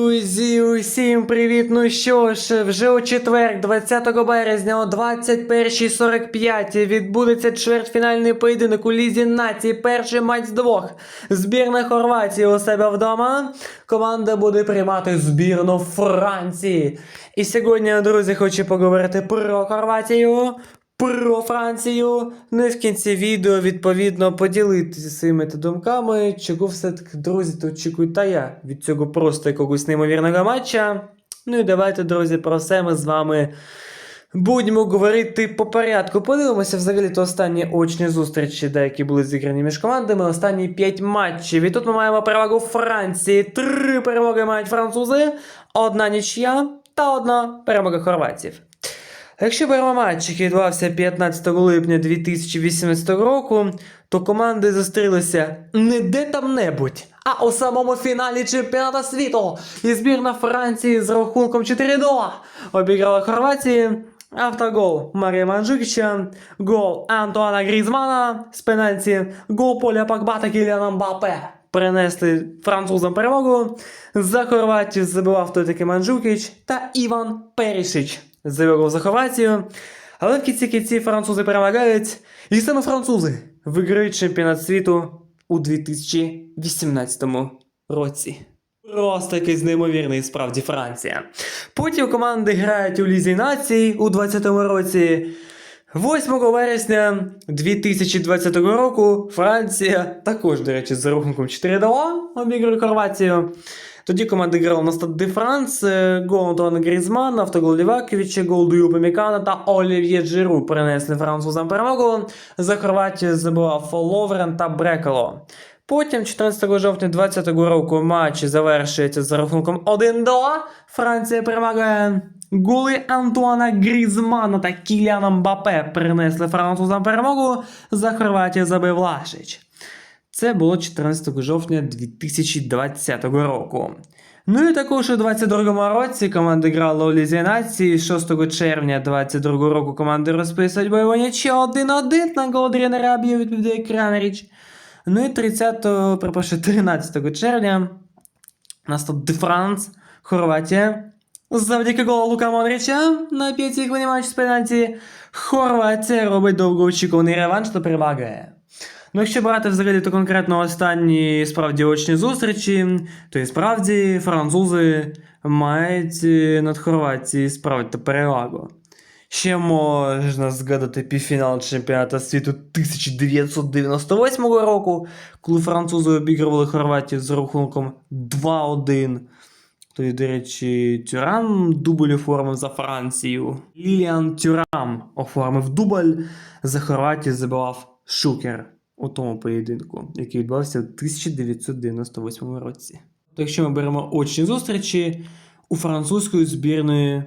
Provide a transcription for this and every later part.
Друзі, усім привіт! Ну що ж, вже у четвер, 20 березня о 21.45 відбудеться чвертьфінальний поєдинок у Лізі націй. Перший матч з двох. Збірна Хорватії у себе вдома. Команда буде приймати збірну Франції. І сьогодні, друзі, хочу поговорити про Хорватію. Про Францію. Ну і в кінці відео, відповідно, поділитися своїми думками, чого все-таки, друзі, то очікують та я від цього просто якогось неймовірного матча. Ну і давайте, друзі, про все ми з вами будемо говорити по порядку. Подивимося взагалі то останні очні зустрічі, деякі були зіграні між командами. Останні 5 матчів. І тут ми маємо перевагу Франції. Три перемоги мають французи, одна нічия та одна перемога хорватів. Якщо матч, відбувався 15 липня 2018 року, то команди зустрілися не де там-небудь, а у самому фіналі чемпіонату світу. І збірна Франції з рахунком 4-2 обіграла Хорватії. Автогол Марія Манджукіча, гол Антуана Грізмана з пенальті, гол Поля Пакба та Кіліана Мбапе. Принесли французам перемогу. За Хорватію забивав той таки Манджукіч та Іван Перішич забив за Хорватію. Але в кінці кінці французи перемагають. І саме французи виграють чемпіонат світу у 2018 році. Просто якийсь неймовірний справді Франція. Потім команди грають у Лізі націй у 2020 році. 8 вересня 2020 року Франція також, до речі, за рахунком 4-2 обігрує Хорватію. Тоді команда грала на Стад де Франс, гол Антуана Грізмана, автогол Ліваковича, гол Дюпа Мікана та Олів'є Джиру принесли французам перемогу. За Хорватію забивав Ловрен та Брекало. Потім, 14 жовтня 2020 року, матч завершується за рахунком 1-2. Франція перемагає. Голи Антуана Грізмана та Кіліана Мбапе принесли французам перемогу. За Хорватію забив Лашич. Це було 14 жовтня 2020 року. Ну і також у 22-му році команда грала у Лізі нації. 6 червня 22 року команди розписують бойову нічого 1-1 на гол Дріна Рабію відповідає Кранеріч. Ну і 30, перепрошую, 13 червня у нас тут Де Франс, Хорватія. Завдяки голу Лука Модрича на п'ятій хвилині матч з пенальті Хорватія робить довгоочікуваний реванш та перемагає. Ну, якщо брати взагалі то конкретно останні справді очні зустрічі, то і справді французи мають е, над Хорватією справді перевагу. Ще можна згадати півфінал чемпіонату світу 1998 року, коли французи обігрували Хорватію з рахунком 2-1. Тоді, до речі, Тюрам дубль оформив за Францію. Ліліан Тюрам оформив дубль, за Хорватію забивав Шукер у тому поєдинку, який відбувався в 1998 році. То якщо ми беремо очні зустрічі, у французької збірної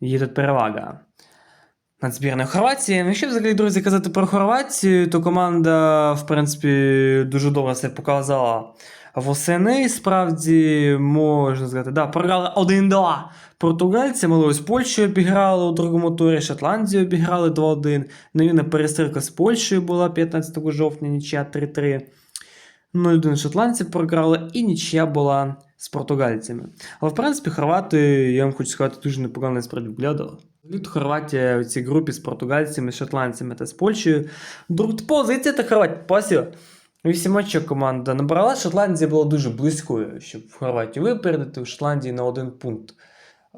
є тут перевага над збірною Хорватії. Якщо взагалі, друзі, казати про Хорватію, то команда, в принципі, дуже добре себе показала восени. Справді, можна сказати, да, програли 1-2 португальцям, але ось Польщею обіграли у другому турі, Шотландію обіграли 2-1. Навірно, перестрілка з Польщею була 15 жовтня, нічия 3-3. 0-1 шотландці програли, і нічия була з португальцями. Але в принципі, хорвати, я вам хочу сказати, дуже непогано справді виглядали. Від Хорватія у цій групі з португальцями, шотландцями та з Польщею. Друга позиція та Хорватія. Пасів. Вісім очок команда набрала. Шотландія була дуже близькою, щоб Хорватію випередити. У Шотландії на один пункт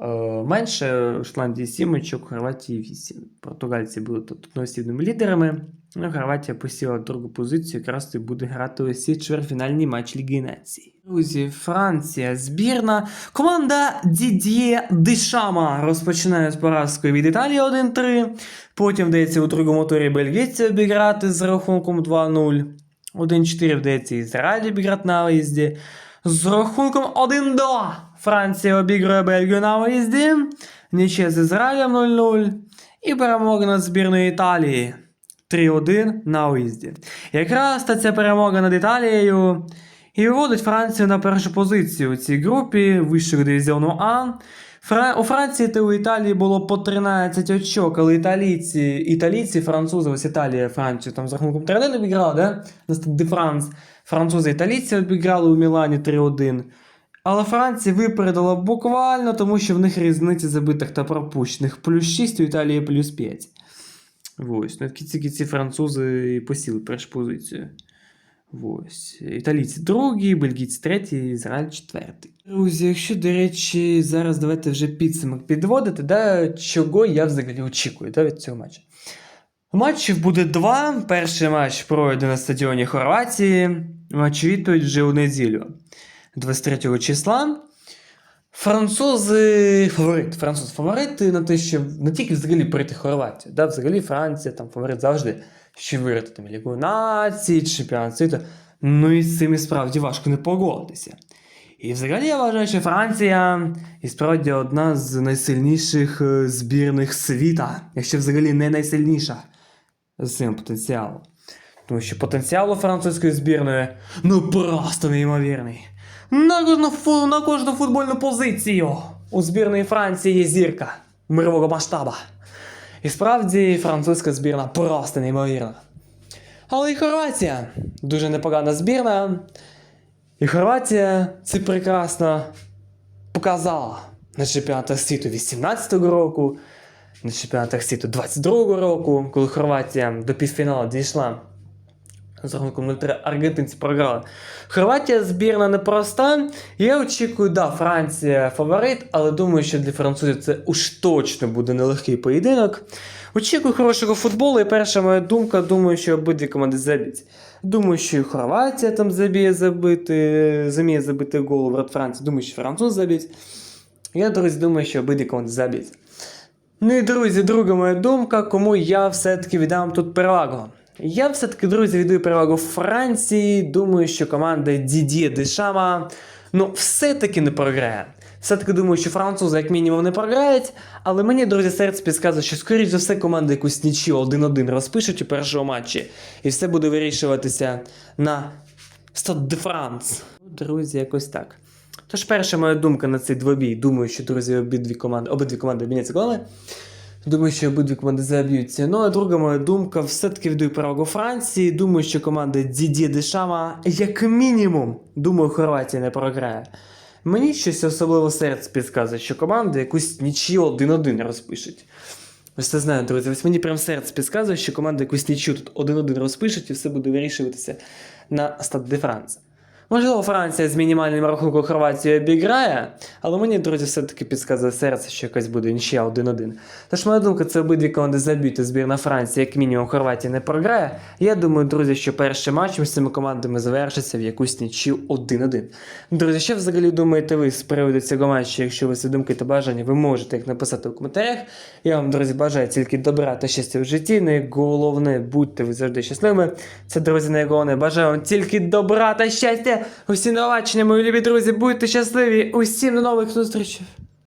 е, менше. Шотландії 7 очок, Хорватії 8. Португальці були тут одноосібними лідерами. Ну, Хорватія посіла другу позицію, якраз і буде грати усі чвертьфінальні матч Ліги Націй. Друзі, Франція збірна. Команда Дід'є Дешама розпочинає з поразкою від Італії 1-3. Потім вдається у другому турі бельгійці обіграти з рахунком 2-0. 1-4 вдається Ізраїль обіграти на виїзді. З рахунком 1-2 Франція обігрує Бельгію на виїзді. Нічия з Ізраїлем 0-0. І перемога над збірною Італії 3-1 на виїзді. Якраз та ця перемога над Італією і виводить Францію на першу позицію у цій групі вищого дивізіону А. Фра... У Франції та у Італії було по 13 очок, але італійці, італійці, французи, ось Італія, Францію там з рахунком 3-1 обіграли, да? Де Франс. Французи італійці обіграли у Мілані 3-1. Але Франція випередила буквально, тому що в них різниця забитих та пропущених. Плюс 6 у Італії плюс 5. Ось. Ну, в кінці кінці французи посіли першу позицію. Ось. Італійці другий, бельгійці третій, Ізраїль четвертий. Друзі, якщо, до речі, зараз давайте вже підсумок підводити, да, чого я взагалі очікую да, від цього матчу. Матчів буде два. Перший матч пройде на стадіоні Хорватії. Матч відповідь вже у неділю, 23 числа. Французи фаворит. Француз фаворит на те, що не тільки взагалі прийти Хорватію. Да, взагалі Франція там фаворит завжди, що виграти там Лігу націй, чемпіонат світу. Ну і з цим і справді важко не погодитися. І взагалі я вважаю, що Франція і справді одна з найсильніших е, збірних світа, якщо взагалі не найсильніша з цим потенціалом. Тому що потенціал у французької збірної ну просто неймовірний. На кожну, фу, на кожну футбольну позицію у збірної Франції є зірка мирового масштаба. І справді французька збірна просто неймовірна. Але і Хорватія дуже непогана збірна. І Хорватія це прекрасно показала на чемпіонатах світу 18-го року, на чемпіонатах світу 22-го року, коли Хорватія до півфіналу дійшла. З рахунком 0-3 аргентинці програли. Хорватія збірна непроста. Я очікую, да, Франція фаворит, але думаю, що для французів це уж точно буде нелегкий поєдинок. Очікую хорошого футболу, і перша моя думка, думаю, що обидві команди заб'ють. Думаю, що і Хорватія там заб'є забити, зуміє забити гол врат Франції. Думаю, що француз заб'ють. Я, друзі, думаю, що обидві команди заб'ють. Ну і друзі, друга моя думка, кому я все-таки віддам тут перевагу. Я все-таки, друзі, віддаю перевагу Франції. Думаю, що команда Дідє Дешама ну, все-таки не програє. Все-таки думаю, що французи як мінімум не програють, але мені, друзі, серце підказує, що скоріш за все команда якусь нічию 1-1 розпишуть у першому матчі, і все буде вирішуватися на Стад де Франц. Друзі, якось так. Тож перша моя думка на цей двобій. Думаю, що друзі обидві команди, обидві команди обміняться голами. Думаю, що обидві команди заб'ються. Ну а друга моя думка, все-таки віддаю перевагу Франції. Думаю, що команда Дідє Дешама, як мінімум, думаю, Хорватія не програє. Мені щось особливо серце підказує, що команда якусь нічию 1-1 розпишуть. Ось це знаю, друзі. Ось мені прям серце підказує, що команда якусь нічию тут 1-1 розпишуть і все буде вирішуватися на Стад де Франц. Можливо, Франція з мінімальним рахунком Хорватію обіграє, але мені, друзі, все-таки підказує серце, що якась буде нічия 1-1. Тож, моя думка, це обидві команди заб'ють, збірна Франції, як мінімум, Хорватія не програє. Я думаю, друзі, що перший матч між цими командами завершиться в якусь нічию 1-1. Друзі, що взагалі думаєте ви з приводу цього матчу? Якщо ви свої думки та бажання, ви можете їх написати у коментарях. Я вам, друзі, бажаю тільки добра та щастя в житті. Найголовне, будьте ви завжди щасливими. Це, друзі, найголовне. Бажаю вам тільки добра та щастя. Усі новачення, мої любі друзі, будьте щасливі. Усім до нових зустрічей.